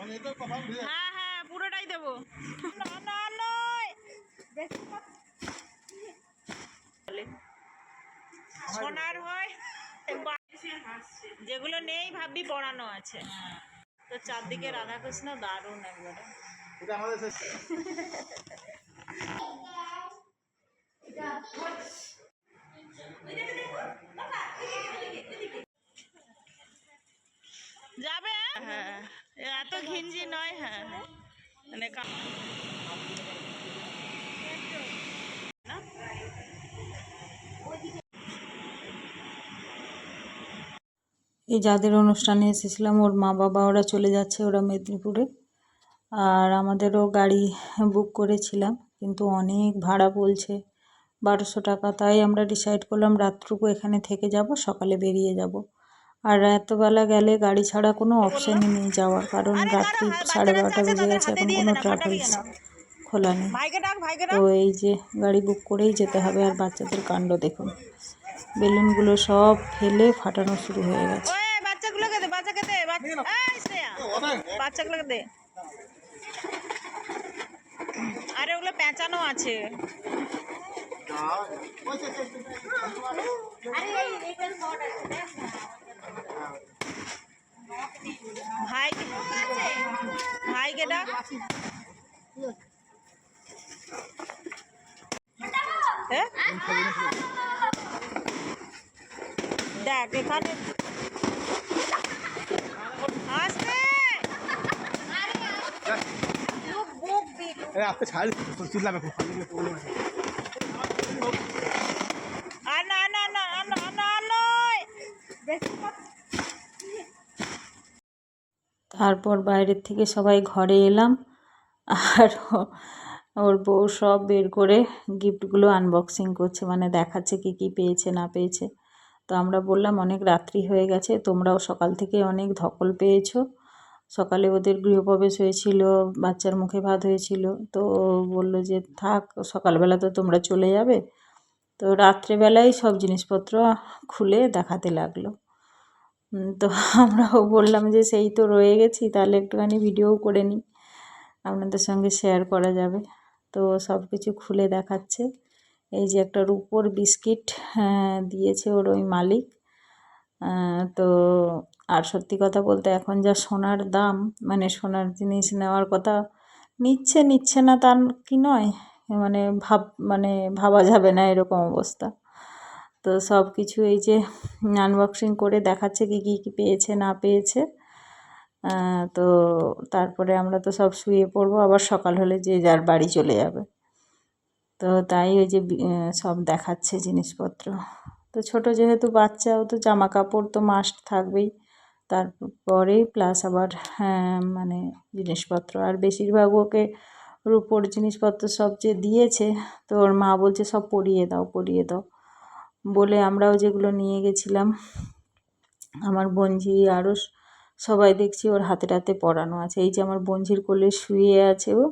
হ্যাঁ হ্যাঁ পুরোটাই দেবো। না না নয় সোনার হয় যেগুলো নেই ভাববি পড়ানো আছে। তো চারদিকে রাধাকৃষ্ণ দারুণ একবারে। যাবে হ্যাঁ। এত ঘিঞ্জি নয় হ্যাঁ। মানে এই যাদের অনুষ্ঠানে এসেছিলাম, ওর মা বাবা ওরা চলে যাচ্ছে, ওরা মেদিনীপুরে। আর আমাদেরও গাড়ি বুক করেছিলাম, কিন্তু অনেক ভাড়া বলছে, বারোশো টাকা। তাই আমরা ডিসাইড করলাম, রাতটুকু এখানে থেকে যাব, সকালে বেরিয়ে যাব। আর এতবেলা গেলে গাড়ি ছাড়া কোনো অপশানই নেই যাওয়ার কারণ রাত্রি সাড়ে বারোটা বেজে গেছে এখন কোনো ট্রাভেলস খোলা নেই। তো এই যে গাড়ি বুক করেই যেতে হবে আর বাচ্চাদের কাণ্ড দেখুন। বেলুনগুলো সব ফেলে ফাটানো শুরু হয়ে গেছে। বাচ্চাগুলোকে দে বাচ্চাকে দে বাচ্চা- বাচ্চাগুলোকে দে। আরে ওগুলো পেঁচানো আছে। দেখ এখানে আসতে আপনি ছাড়ি চিল্লাবে খুব আর না না না না না নয় তারপর বাইরের থেকে সবাই ঘরে এলাম। আর ওর বউ সব বের করে গিফটগুলো আনবক্সিং করছে। মানে দেখাচ্ছে কি কি পেয়েছে, না পেয়েছে। তো আমরা বললাম, অনেক রাত্রি হয়ে গেছে, তোমরাও সকাল থেকে অনেক ধকল পেয়েছ। সকালে ওদের গৃহপ্রবেশ হয়েছিল, বাচ্চার মুখে ভাত হয়েছিল। তো বলল যে, থাক, সকালবেলা তো তোমরা চলে যাবে। তো রাত্রেবেলায় সব জিনিসপত্র খুলে দেখাতে লাগল। তো আমরাও বললাম যে সেই তো রয়ে গেছি তাহলে একটুখানি ভিডিও করে নিই। আপনাদের সঙ্গে শেয়ার করা যাবে। তো সব কিছু খুলে দেখাচ্ছে। এই যে একটা রুপোর বিস্কিট হ্যাঁ, দিয়েছে ওর ওই মালিক। তো আর সত্যি কথা বলতে এখন যা সোনার দাম মানে সোনার জিনিস নেওয়ার কথা নিচ্ছে নিচ্ছে না তার কি নয়? মানে ভাব মানে ভাবা যাবে না এরকম অবস্থা। তো সব কিছু এই যে আনবক্সিং করে দেখাচ্ছে কি, কী কী পেয়েছে, না পেয়েছে। তো তারপরে আমরা তো সব শুয়ে পড়ব, আবার সকাল হলে যে যার বাড়ি চলে যাবে। তো তাই ওই যে সব দেখাচ্ছে জিনিসপত্র। তো ছোট যেহেতু বাচ্চাও তো জামা কাপড় তো মাস্ট থাকবেই। তারপরেই প্লাস আবার হ্যাঁ মানে জিনিসপত্র। আর বেশিরভাগ ওকে রুপোর জিনিসপত্র সব যে দিয়েছে, তো ওর মা বলছে সব পরিয়ে দাও পরিয়ে দাও। বলে আমরাও যেগুলো নিয়ে গেছিলাম, আমার বঞ্জি আরও সবাই দেখছি ওর হাতে হাতে পরানো আছে। এই যে আমার বঞ্জির কোলে শুয়ে আছে ও,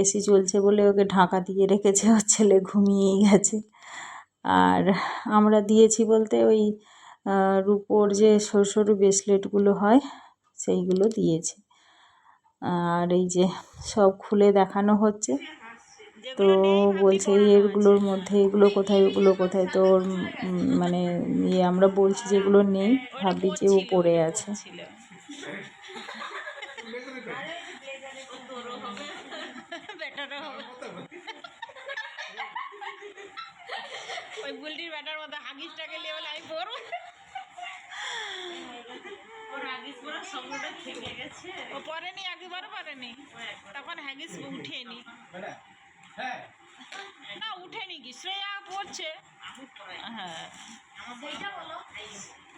এসি চলছে বলে ওকে ঢাকা দিয়ে রেখেছে, ওর ছেলে ঘুমিয়েই গেছে। আর আমরা দিয়েছি বলতে ওই রুপোর যে সরু সরু ব্রেসলেটগুলো হয়, সেইগুলো দিয়েছি। আর এই যে সব খুলে দেখানো হচ্ছে। তো বলছে এগুলোর মধ্যে এগুলো কোথায় ওগুলো কোথায়? তো ওর মানে ইয়ে আমরা বলছি যেগুলো নেই ভাবি যে ও পড়ে আছে। ওই বুলটির ব্যাটার মতো হাগিসটাকে আমি ওর হাগিস পরা শব্দটা থেকে গেছে। ও পরেনি একবারও পরেনি তখন হাগিস উঠেনি। না, উঠেনি কি? শ্রেয়া পড়ছে হ্যাঁ।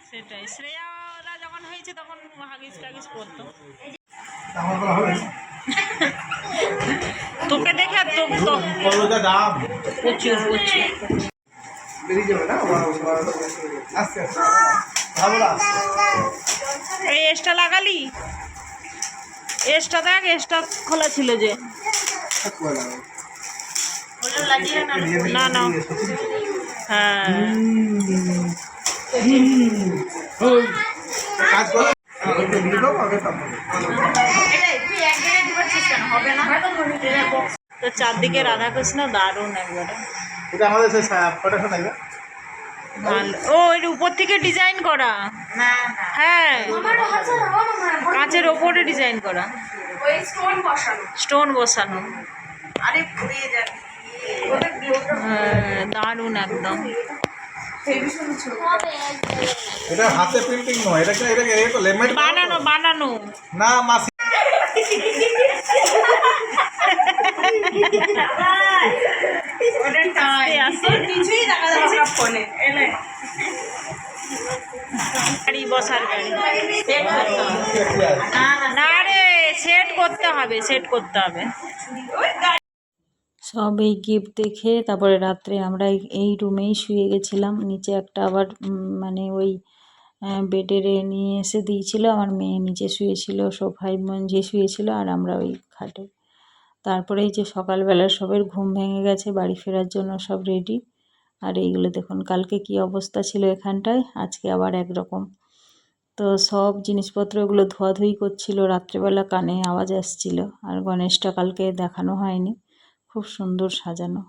সেটাই। শ্রেয়ারা যখন হয়েছে তখন হাগিস টাগিস পড়তো তোকে দেখে আর তো এই এসটা লাগালি? এসটা দেখ, এসটা খোলা ছিল যে। না না হ্যাঁ কাজ করো আগে দিয়ে দাও আগে তারপরে তো চারদিকে রাধাকৃষ্ণ দারুণ একবারে। এটা আমাদের সেই ফটোশো থাকবে ভালো। ও এর উপর থেকে ডিজাইন করা? হ্যাঁ। কাঁচের ওপরে ডিজাইন করা। স্টোন বসানো। স্টোন বসানো। আরে ঘুরিয়ে যাবে। দারুণ একদম। এটা হাতে প্রিন্টিং নয় এটা কি এটা এটা লেমেট বানানো বানানো। না মাসি। আস্তে আস্তে কিছুই দেখা যাচ্ছে না ফোনে এলে গাড়ি বসার গাড়ি না রে সেট করতে হবে সেট করতে হবে। সব এই গিফট দেখে তারপরে রাত্রে আমরা এই- রুমেই শুয়ে গেছিলাম। নিচে একটা আবার মানে ওই বেডের নিয়ে এসে দিয়েছিল। আমার মেয়ে নিচে শুয়েছিল, সোফায় মঞ্জে শুয়েছিল আর আমরা ওই খাটে। তারপরে এই যে সকালবেলা সবের ঘুম ভেঙে গেছে, বাড়ি ফেরার জন্য সব রেডি আর এইগুলো দেখুন, কালকে কি অবস্থা ছিল এখানটায়? আজকে আবার একরকম। তো সব জিনিসপত্র জিনিসপত্রগুলো ধোয়াধুয়ি করছিল, রাত্রেবেলা কানে আওয়াজ আসছিল। আর গণেশটা কালকে দেখানো হয়নি। খুব সুন্দর সাজানো।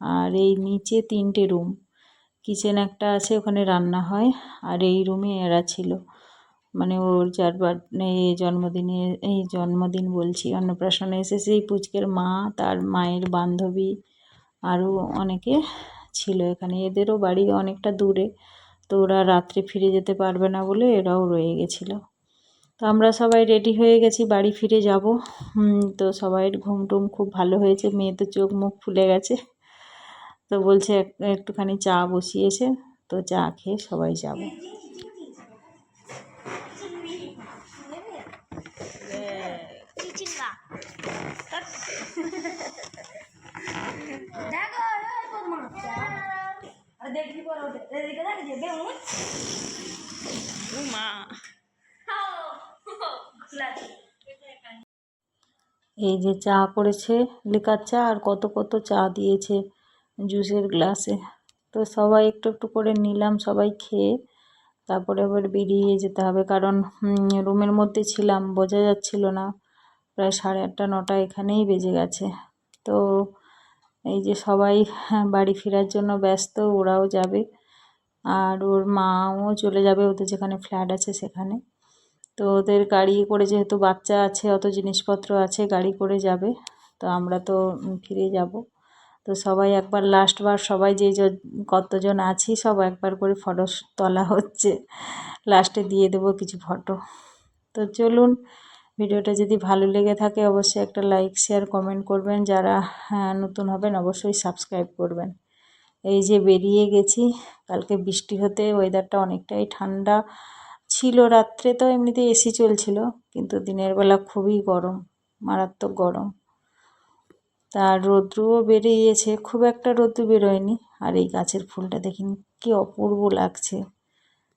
আর এই নিচে তিনটে রুম। কিচেন একটা আছে, ওখানে রান্না হয়। আর এই রুমে এরা ছিল। মানে ওর যার জন্মদিনে, এই জন্মদিন বলছি, অন্নপ্রাশনে এসেছে। এই পুচকের মা, তার মায়ের বান্ধবী, আরও অনেকে ছিল এখানে। এদেরও বাড়ি অনেকটা দূরে। তো ওরা রাত্রে ফিরে যেতে পারবে না বলে এরাও রয়ে গেছিল। তো আমরা সবাই রেডি হয়ে গেছি বাড়ি ফিরে যাব তো সবাইয়ের ঘুম টুম খুব ভালো হয়েছে মেয়ে তো চোখ মুখ ফুলে গেছে তো বলছে এক- একটুখানি চা বসিয়েছে তো চা খেয়ে সবাই যাব দেখি ও এই যে চা করেছে লিকার চা আর কত কত চা দিয়েছে জুসের গ্লাসে। তো সবাই একটু একটু করে নিলাম সবাই খেয়ে। তারপরে আবার বেরিয়ে যেতে হবে কারণ রুমের মধ্যে ছিলাম, বোঝা যাচ্ছিল না। প্রায় সাড়ে আটটা, নটা এখানেই বেজে গেছে। তো এই যে সবাই বাড়ি ফেরার জন্য ব্যস্ত, ওরাও যাবে। আর ওর মাও চলে যাবে, ওদের যেখানে ফ্ল্যাট আছে সেখানে। তো ওদের গাড়ি করে যেহেতু বাচ্চা আছে অত জিনিসপত্র আছে গাড়ি করে যাবে। তো আমরা তো ফিরে যাব। তো সবাই একবার লাস্টবার সবাই যে কতজন আছি সব একবার করে ফটো তোলা হচ্ছে। লাস্টে দিয়ে দেবো কিছু ফটো। তো চলুন ভিডিওটা যদি ভালো লেগে থাকে অবশ্যই একটা লাইক শেয়ার কমেন্ট করবেন। যারা হ্যাঁ, নতুন হবেন অবশ্যই সাবস্ক্রাইব করবেন। এই যে বেরিয়ে গেছি কালকে বৃষ্টি হতে ওয়েদারটা অনেকটাই ঠান্ডা। ছিল রাত্রে তো এমনিতে এসি চলছিল, কিন্তু দিনের বেলা খুবই গরম, মারাত্মক গরম। তার রৌদ্রও বেরিয়েছে খুব একটা রৌদ্র বেরোয়নি, আর এই গাছের ফুলটা দেখিন কি অপূর্ব লাগছে।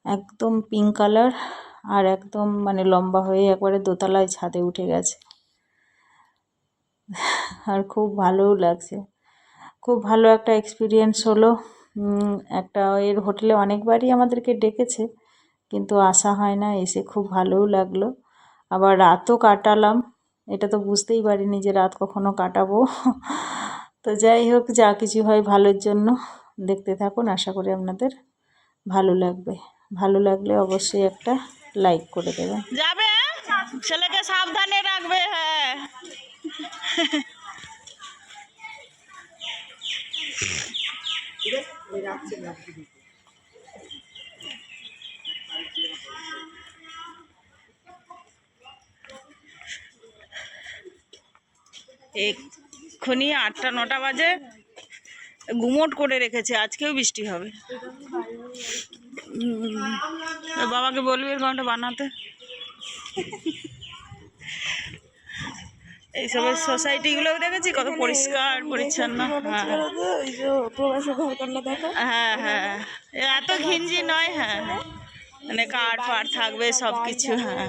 একদম পিঙ্ক কালার আর একদম মানে লম্বা হয়ে একবারে দোতলায় ছাদে উঠে গেছে। আর খুব ভালোও লাগছে। খুব ভালো একটা এক্সপিরিয়েন্স হলো। একটা এর হোটেলে অনেকবারই আমাদেরকে ডেকেছে। কিন্তু আসা হয় না এসে খুব ভালোও লাগল। আবার রাতও কাটালাম। এটা তো বুঝতেই পারিনি যে রাত কখনো কাটাবো। তো যাই হোক যা কিছু হয় ভালোর জন্য দেখতে থাকুন। আশা করি আপনাদের ভালো লাগবে। ভালো লাগলে অবশ্যই একটা লাইক করে দেবেন। যাবে? হ্যাঁ? ছেলেকে সাবধানে রাখবে হ্যাঁ। এক্ষুনি আটটা, নটা বাজে। গুমোট করে রেখেছে, আজকেও বৃষ্টি হবে। বাবাকে বলবি ঘণ্টা বানাতে। এইসবের সোসাইটিগুলো দেখেছি, কত পরিষ্কার, পরিচ্ছন্ন হ্যাঁ। হ্যাঁ হ্যাঁ। এত ঘিঞ্জি নয় হ্যাঁ। মানে কাঠ ফাট থাকবে সব কিছু হ্যাঁ।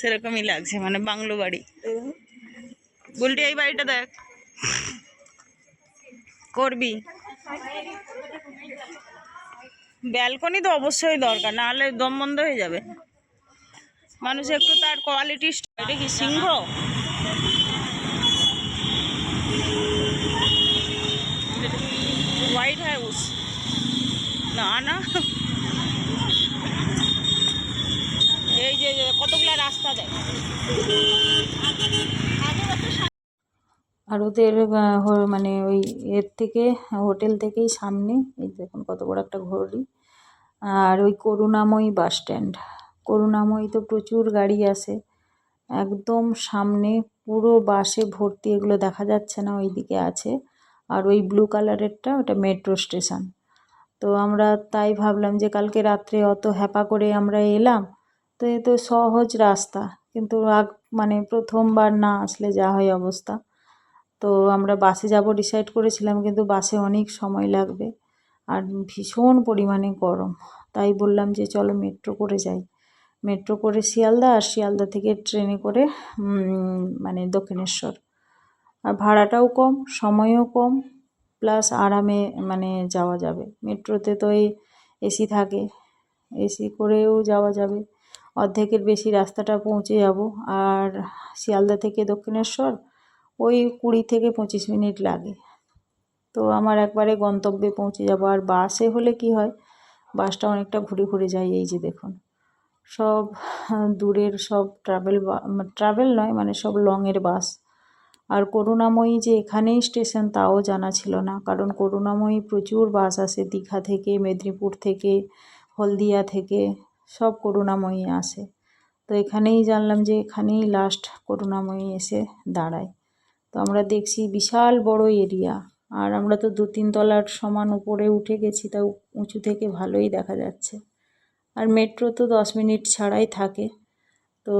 সেরকমই লাগছে মানে বাংলো বাড়ি। বুলটি এই বাড়িটা দেখ। করবি? ব্যালকনি তো অবশ্যই দরকার না হলে দম বন্ধ হয়ে যাবে। মানুষ একটু তার কোয়ালিটি এটা কি সিংহ? White house. না না। এই যে যে রাস্তা আর ওদের মানে ওই এর থেকে, হোটেল থেকেই সামনে, এই দেখুন কত বড় একটা ঘড়ি। আর ওই করুণাময়ী বাস স্ট্যান্ড। করুণাময়ী তো প্রচুর গাড়ি আসে একদম সামনে পুরো বাসে ভর্তি, এগুলো দেখা যাচ্ছে না, ওইদিকে আছে। আর ওই ব্লু কালারেরটা ওটা মেট্রো স্টেশন। তো আমরা তাই ভাবলাম যে কালকে রাত্রে অত হ্যাপা করে আমরা এলাম তো এ তো সহজ রাস্তা। কিন্তু আগ মানে প্রথমবার না আসলে যা হয় অবস্থা। তো আমরা বাসে যাব ডিসাইড করেছিলাম, কিন্তু বাসে অনেক সময় লাগবে। আর ভীষণ পরিমাণে গরম। তাই বললাম যে চলো মেট্রো করে যাই। মেট্রো করে শিয়ালদা, আর শিয়ালদা থেকে ট্রেনে করে মানে দক্ষিণেশ্বর। আর ভাড়াটাও কম, সময়ও কম, প্লাস আরামে মানে যাওয়া যাবে। মেট্রোতে তো এই এসি থাকে। এসি করেও যাওয়া যাবে। অর্ধেকের বেশি রাস্তাটা পৌঁছে যাব। আর শিয়ালদা থেকে দক্ষিণেশ্বর, ওই কুড়ি থেকে পঁচিশ মিনিট লাগে। তো আমার একবারে গন্তব্যে পৌঁছে যাব। আর বাসে হলে কি হয়, বাসটা অনেকটা ঘুরে ঘুরে যায়। এই যে দেখুন, সব দূরের সব ট্রাভেল ট্রাভেল নয় মানে সব লংয়ের বাস। আর করুণাময়ী যে এখানেই স্টেশন তাও জানা ছিল না। কারণ করুণাময়ী প্রচুর বাস আসে দীঘা থেকে, মেদিনীপুর থেকে, হলদিয়া থেকে। সব করুণাময়ী আসে। তো এখানেই জানলাম যে এখানেই লাস্ট করুণাময়ী এসে দাঁড়ায়। তো আমরা দেখছি বিশাল বড় এরিয়া আর আমরা তো দু তিন তলার সমান উপরে উঠে গেছি, তাও উঁচু থেকে ভালোই দেখা যাচ্ছে। আর মেট্রো তো দশ মিনিট ছাড়াই থাকে। তো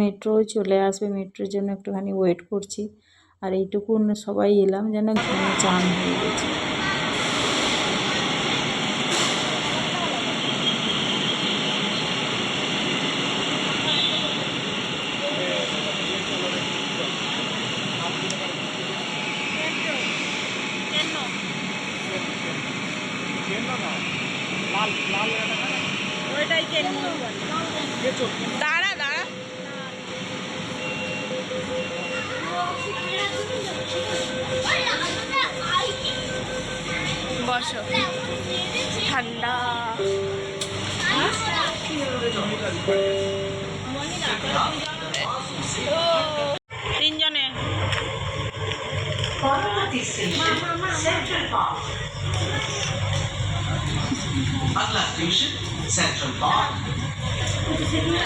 মেট্রো চলে আসবে মেট্রোর জন্য একটুখানি ওয়েট করছি। আর এইটুকুন সবাই এলাম যেন চান হয়ে গেছে। বসো ঠান্ডা। তিনজনে।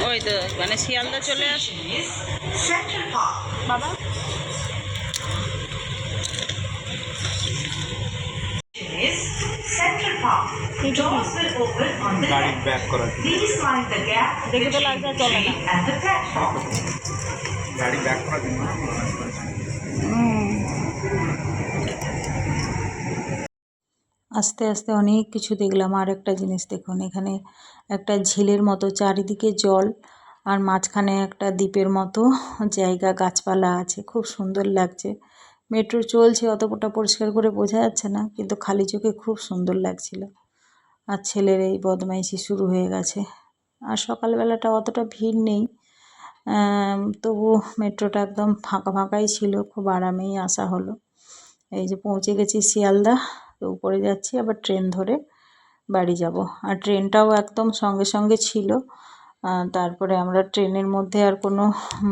ওই তো মানে শিয়ালদা চলে আসে বাবা। গাড়ি ব্যাক করার দেখে তো লাগছে চলে না. গাড়ি ব্যাক করার জন্য আস্তে আস্তে অনেক কিছু দেখলাম। আর একটা জিনিস দেখুন এখানে একটা ঝিলের মতো চারিদিকে জল আর মাঝখানে একটা দ্বীপের মতো জায়গা গাছপালা আছে। খুব সুন্দর লাগছে। মেট্রো চলছে অতটা পরিষ্কার করে বোঝা যাচ্ছে না কিন্তু খালি চোখে খুব সুন্দর লাগছিল। আর ছেলের এই বদমাইশি শুরু হয়ে গেছে। আর সকালবেলাটা অতটা ভিড় নেই। তবু মেট্রোটা একদম ফাঁকা ফাঁকাই ছিল, খুব আরামেই আসা হলো। এই যে পৌঁছে গেছি শিয়ালদা, তো উপরে যাচ্ছি, আবার ট্রেন ধরে বাড়ি যাব। আর ট্রেনটাও একদম সঙ্গে সঙ্গে ছিল। তারপরে আমরা ট্রেনের মধ্যে আর কোনো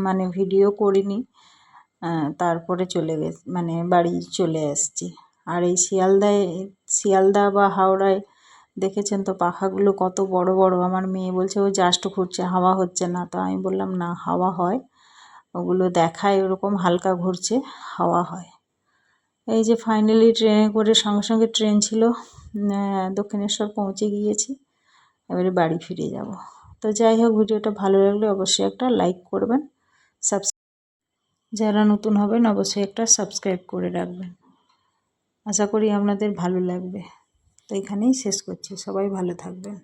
মানে ভিডিও করিনি। তারপরে চলে গে মানে বাড়ি চলে এসেছি আর এই শিয়ালদায়, শিয়ালদা বা হাওড়ায় দেখেছেন তো পাখাগুলো কত বড় বড়। আমার মেয়ে বলছে, ও জাস্ট ঘুরছে, হাওয়া হচ্ছে না। তো আমি বললাম, না, হাওয়া হয়। ওগুলো দেখায়, ওরকম হালকা ঘুরছে, হাওয়া হয়। এই যে ফাইনালি ট্রেনে করে সঙ্গে সঙ্গে ট্রেন ছিল দক্ষিণেশ্বর পৌঁছে গিয়েছি। এবারে বাড়ি ফিরে যাব। তো যাই হোক, ভিডিওটা ভালো লাগলে অবশ্যই একটা লাইক করবেন সাবস যারা নতুন হবেন, অবশ্যই একটা সাবস্ক্রাইব করে রাখবেন। আশা করি আপনাদের ভালো লাগবে। তো এখানেই শেষ করছি। সবাই ভালো থাকবেন।